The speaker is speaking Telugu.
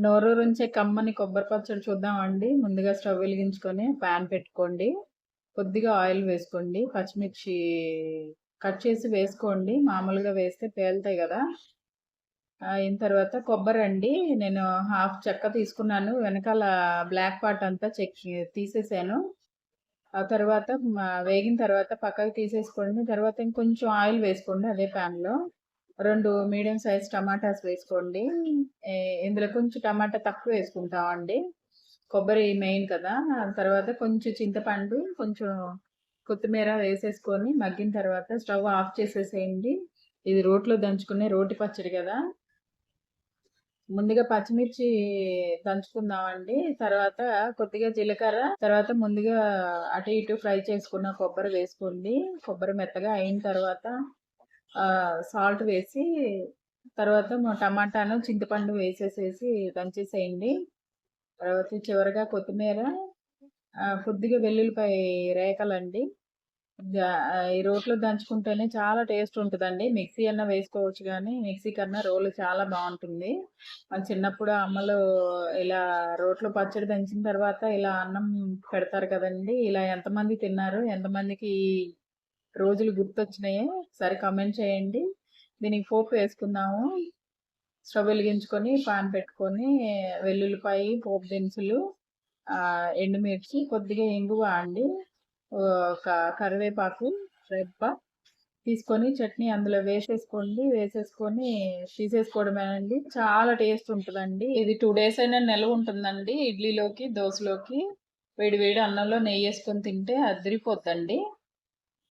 నోరూరించే కమ్మని కొబ్బరి పచ్చడి చూద్దామండి. ముందుగా స్టవ్ వెలిగించుకొని ప్యాన్ పెట్టుకోండి. కొద్దిగా ఆయిల్ వేసుకోండి. పచ్చిమిర్చి కట్ చేసి వేసుకోండి. మామూలుగా వేస్తే పేలుతాయి కదా. అయిన తర్వాత కొబ్బరి అండి. నేను హాఫ్ చెక్క తీసుకున్నాను. వెనకాల బ్లాక్ పార్ట్ అంతా చెక్ తీసేసాను. ఆ తర్వాత వేగిన తర్వాత పక్కకు తీసేసుకోండి. తర్వాత ఇంకొంచెం ఆయిల్ వేసుకోండి అదే ప్యాన్లో. రెండు మీడియం సైజ్ టమాటాస్ వేసుకోండి. ఇందులో కొంచెం టమాటా తక్కువ వేసుకుంటామండి కొబ్బరి మెయిన్ కదా. తర్వాత కొంచెం చింతపండు కొంచెం కొత్తిమీర వేసేసుకొని మగ్గిన తర్వాత స్టవ్ ఆఫ్ చేసేసేయండి. ఇది రోట్లో దంచుకునే రోటి పచ్చడి కదా. ముందుగా పచ్చిమిర్చి దంచుకుందామండి. తర్వాత కొద్దిగా జీలకర్ర తర్వాత ముందుగా అటు ఇటు ఫ్రై చేసుకున్న కొబ్బరి వేసుకోండి. కొబ్బరి మెత్తగా అయిన తర్వాత సాల్ట్ వేసి తర్వాత టమాటాను చింతపండు వేసేసేసి దంచేసేయండి. తర్వాత చివరిగా కొత్తిమీర కొద్దిగా వెల్లుల్లిపాయ రేకలండి. ఈ రోట్లో దంచుకుంటేనే చాలా టేస్ట్ ఉంటుందండి. మిక్సీ అన్న వేసుకోవచ్చు కానీ మిక్సీ కన్నా రోలు చాలా బాగుంటుంది. మన చిన్నప్పుడు అమ్మలు ఇలా రోట్లో పచ్చడి దంచిన తర్వాత ఇలా అన్నం పెడతారు కదండి ఇలా ఎంతమంది తిన్నారు ఎంతమందికి రోజులు గుర్తొచ్చినాయి సరే కమెంట్ చేయండి. దీనికి పోపు వేసుకుందాము. స్టవ్ వెలిగించుకొని పాన్ పెట్టుకొని వెల్లుల్లిపాయ పోపు దినుసులు ఎండుమిర్చి కొద్దిగా ఇంగువ అండి ఒక కరివేపాకు రెప్ప తీసుకొని చట్నీ అందులో వేసేసుకోండి. వేసేసుకొని తీసేసుకోవడమేనండి. చాలా టేస్ట్ ఉంటుందండి. ఇది టూ డేస్ అయినా నిల్వ ఉంటుందండి. ఇడ్లీలోకి దోశలోకి వేడి వేడి అన్నంలో నెయ్యి వేసుకొని తింటే అదిరిపోద్దండి.